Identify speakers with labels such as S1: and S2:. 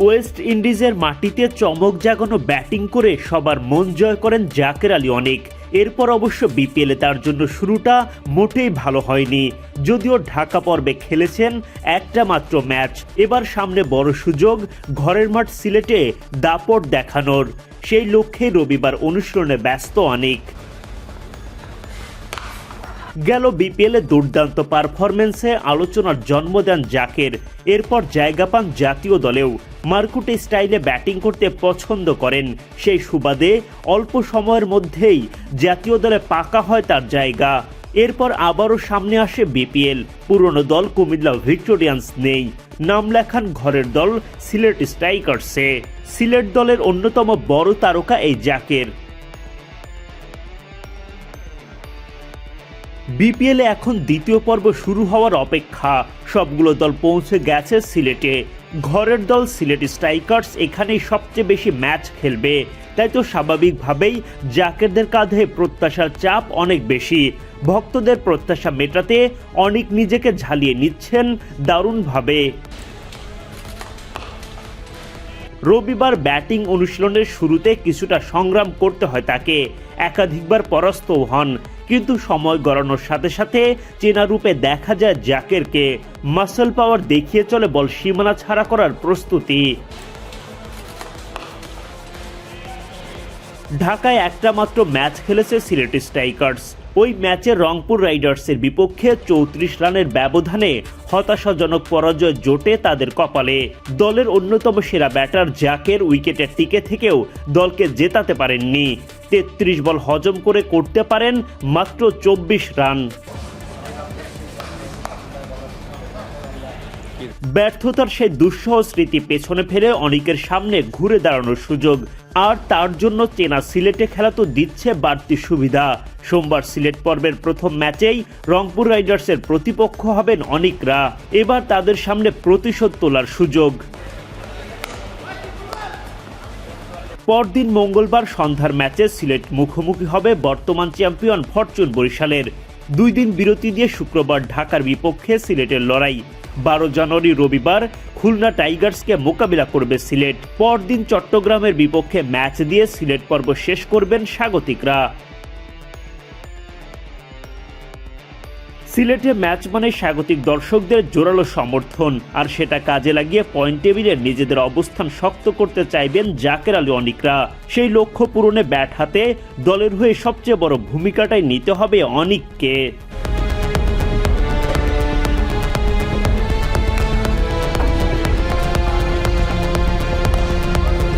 S1: West ইন্ডিজের মাটিতে চমক জাগানো ব্যাটিং করে সবার মন জয় করেন জাকের আলী অনেক। এরপর অবশ্য বিপিএলে তার জন্য শুরুটা মোটেই ভালো হয়নি। যদিও ঢাকা পর্বে খেলেছেন একটা মাত্র ম্যাচ, এবার সামনে বড় সুযোগ ঘরের মাঠ সিলেটে দাপট দেখানোর। সেই লক্ষ্যে রবিবার অনুশীলনে ব্যস্ত অনেক। গেল বিপিএলে দুর্দান্ত পারফরমেন্সে আলোচনার জন্ম দেন জাকের। এরপর জায়গা পান জাতীয় দলেও। মার্কুটে স্টাইলে ব্যাটিং করতে পছন্দ করেন। সেই সুবাদে অল্প সময়ের মধ্যেই জাতীয় দলে পাকা হয় তার জায়গা। এরপর আবারও সামনে আসে বিপিএল। পুরনো দল কুমিল্লা ভিক্টোরিয়ান্স নেই। নাম লেখান ঘরের দল সিলেট স্ট্রাইকার্সে। সিলেট দলের অন্যতম বড় তারকা এই জাকের। বিপিএলে এখন দ্বিতীয় পর্ব শুরু হওয়ার অপেক্ষা। সবগুলো দল পৌঁছে গেছে সিলেটে। ঘরের দল সিলেট স্ট্রাইকার্স এখানেই সবচেয়ে বেশি ম্যাচ খেলবে। তাই তো স্বাভাবিকভাবেই জাকেরদের কাঁধে প্রত্যাশার চাপ অনেক বেশি। ভক্তদের প্রত্যাশা মেটাতে অনেক নিজেকে ঝালিয়ে নিচ্ছেন দারুণভাবে। রবিবার ব্যাটিং অনুশীলনের শুরুতে কিছুটা সংগ্রাম করতে হয় তাকে। একাধিকবার পরাস্ত হন। কিন্তু সময় গড়ানোর সাথে সাথে চেনা রূপে দেখা যায় জাকেরকে মাসল পাওয়ার দেখিয়ে চলে বল সীমানা ছাড়া করার প্রস্তুতি। ঢাকায় একটা মাত্র ম্যাচ খেলেছে সিলেট স্ট্রাইকার্স। ওই ম্যাচে রংপুর রাইডার্সের বিপক্ষে চৌত্রিশ রানের ব্যবধানে হতাশাজনক পরাজয় জোটে তাদের কপালে। দলের অন্যতম সেরা ব্যাটার জ্যাকের উইকেটের টিকে থেকেও দলকে জেতাতে পারেননি। তেত্রিশ বল হজম করে করতে পারেন মাত্র চব্বিশ রান। ব্যর্থতার সেই দুঃসহ স্মৃতি পেছনে ফেলে অনেকের সামনে ঘুরে দাঁড়ানোর সুযোগ। আর তার জন্য চেনা সিলেটে খেলা তো দিচ্ছে বাড়তি সুবিধা। সোমবার সিলেট পর্বের প্রথম ম্যাচেই রংপুর রাইডার্সের প্রতিপক্ষ হবেন অনিকরা। এবার তাদের সামনে প্রতিশোধ তোলার সুযোগ। পরদিন মঙ্গলবার সন্ধ্যার ম্যাচে সিলেট মুখোমুখি হবে বর্তমান চ্যাম্পিয়ন ফরচুন বরিশালের। দুই দিন বিরতি দিয়ে শুক্রবার ঢাকার বিপক্ষে সিলেটের লড়াই। বারো জানুয়ারি রবিবার খুলনা টাইগার্সকে মোকাবিলা করবে সিলেট। পরদিন চট্টগ্রামের বিপক্ষে ম্যাচ দিয়ে সিলেট পর্ব শেষ করবেন স্বাগতিকরা। সিলেটে ম্যাচ মানে স্বাগতিক দর্শকদের জোরালো সমর্থন, আর সেটা কাজে লাগিয়ে পয়েন্ট টেবিলে নিজেদের অবস্থান শক্ত করতে চাইবেন জাকের আলী অনিকরা। সেই লক্ষ্য পূরণে ব্যাট হাতে দলের হয়ে সবচেয়ে বড় ভূমিকাটাই নিতে হবে অনিককে।